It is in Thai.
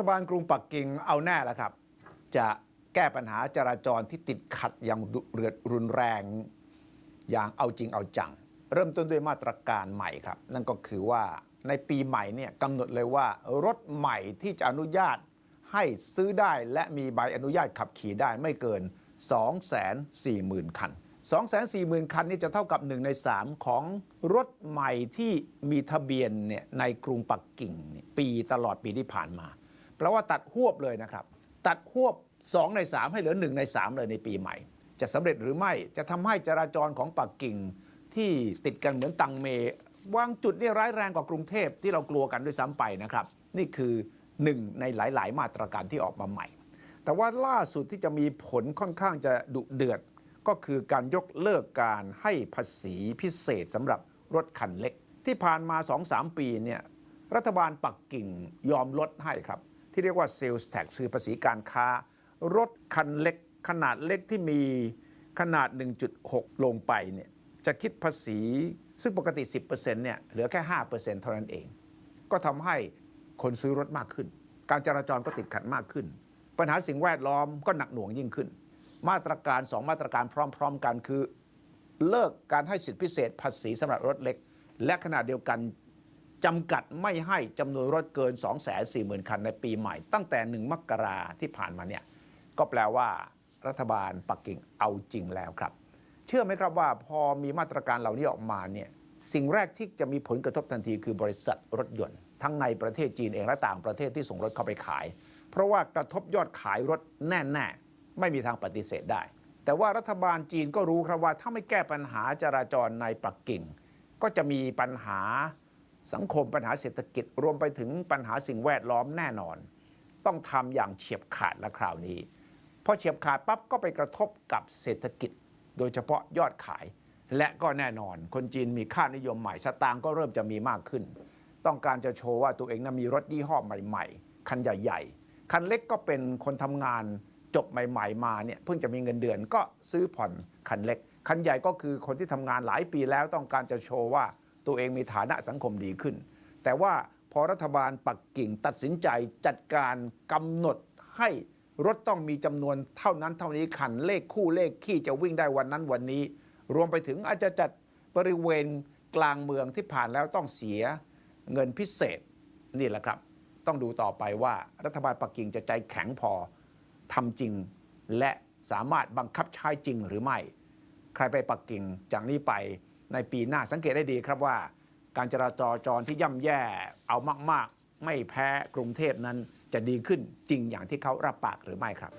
ฐบาลกรุงปักกิ่งเอาแน่แล้วครับ จะแก้ปัญหาจราจรที่ติดขัดอย่างเดือดรุนแรง อย่างเอาจริงเอาจัง เริ่มต้นด้วยมาตรการใหม่ครับ นั่นก็คือว่าในปีใหม่เนี่ยกำหนดเลยว่ารถใหม่ที่จะอนุญาตให้ซื้อได้และมีใบอนุญาตขับขี่ได้ไม่เกิน 240,000 คัน 240,000 คันนี่จะเท่ากับ 1 ใน 3 ของรถใหม่ที่มีทะเบียนเนี่ยในกรุงปักกิ่งปีตลอดปีที่ผ่านมา แปลว่าตัดหวบเลยนะครับ ตัดหวบ 2 ใน 3 ให้เหลือ 1 ใน 3 เลยในปีใหม่ จะสำเร็จหรือไม่จะทำให้จราจรของปักกิ่งที่ติดกันเหมือนตังเมวางจุดนี่ร้ายแรงกว่ากรุงเทพที่เรากลัวกันด้วยซ้ำไปนะครับ นี่คือหนึ่งในหลาย ๆ มาตรการที่ออกมาใหม่ แต่ว่าล่าสุดที่จะมีผลค่อนข้างจะดุเดือด ก็คือการยกเลิกการให้ภาษีพิเศษสำหรับรถคันเล็ก ที่ผ่านมา 2-3 ปีเนี่ยรัฐบาลปักกิ่งยอมลดให้ครับ ที่เรียกว่า sales tax คือภาษีการค้า รถคันเล็กขนาดเล็กที่มีขนาด 1.6 ลงไปเนี่ยจะคิดภาษีซึ่งปกติ 10%เนี่ยเหลือแค่ 5%เท่านั้นเอง ก็ทำให้คนซื้อรถมากขึ้น การจราจรก็ติดขัดมากขึ้น ปัญหาสิ่งแวดล้อมก็หนักหน่วงยิ่งขึ้น มาตรการ 2 มาตรการพร้อม ๆ กันคือ เลิกการให้สิทธิพิเศษภาษีสำหรับรถเล็ก และขณะเดียวกัน จำกัดไม่ให้จำนวนรถเกิน 240,000 คันในปีใหม่ ตั้งแต่ 1 มกราที่ผ่านมาเนี่ยก็แปลว่ารัฐบาลปักกิ่งเอาจริงแล้วครับ เชื่อไหมครับว่าพอมีมาตรการเหล่านี้ออกมาเนี่ยสิ่งแรกที่จะมีผลกระทบทันทีคือบริษัทรถยนต์ ทั้งในประเทศจีนเองและต่างประเทศที่ส่งรถเข้าไปขาย เพราะว่ากระทบยอดขายรถแน่ๆไม่มีทางปฏิเสธได้ แต่ว่ารัฐบาลจีนก็รู้ครับว่าถ้าไม่แก้ปัญหาจราจรในปักกิ่ง ก็จะมีปัญหา สังคมปัญหาเศรษฐกิจรวมไปถึงปัญหาสิ่งแวดล้อมแน่นอน ต้องทำอย่างเฉียบขาดและคราวนี้พอเฉียบขาดปั๊บก็ไปกระทบกับเศรษฐกิจ โดยเฉพาะยอดขาย และก็แน่นอน คนจีนมีค่านิยมใหม่สตางค์ก็เริ่มจะมีมากขึ้น ต้องการจะโชว์ว่าตัวเองนั้นมีรถยี่ห้อใหม่ ๆ คันใหญ่ ๆ คันเล็กก็เป็นคนทำงานจบใหม่ ๆ มาเนี่ยเพิ่งจะมีเงินเดือนก็ซื้อผ่อนคันเล็ก คันใหญ่ก็คือคนที่ทำงานหลายปีแล้วต้องการจะโชว์ว่า ตัวเองมีฐานะสังคมดีขึ้น แต่ว่าพอรัฐบาลปักกิ่งตัดสินใจจัดการกำหนดให้รถต้องมีจำนวนเท่านั้นเท่านี้คันเลขคู่เลขขี้จะวิ่งได้วันนั้นวันนี้ รวมไปถึงอาจจะจัดบริเวณกลางเมืองที่ผ่านแล้วต้องเสียเงินพิเศษนี่แหละครับ ต้องดูต่อไปว่ารัฐบาลปักกิ่งจะใจแข็งพอทำจริง และสามารถบังคับใช้จริงหรือไม่ ใครไปปักกิ่งจากนี้ไป ในปีหน้าสังเกตได้ดีครับว่า การจราจรที่ย่ำแย่เอามาก ๆ ไม่แพ้กรุงเทพนั้นจะดีขึ้นจริงอย่างที่เขารับปากหรือไม่ครับ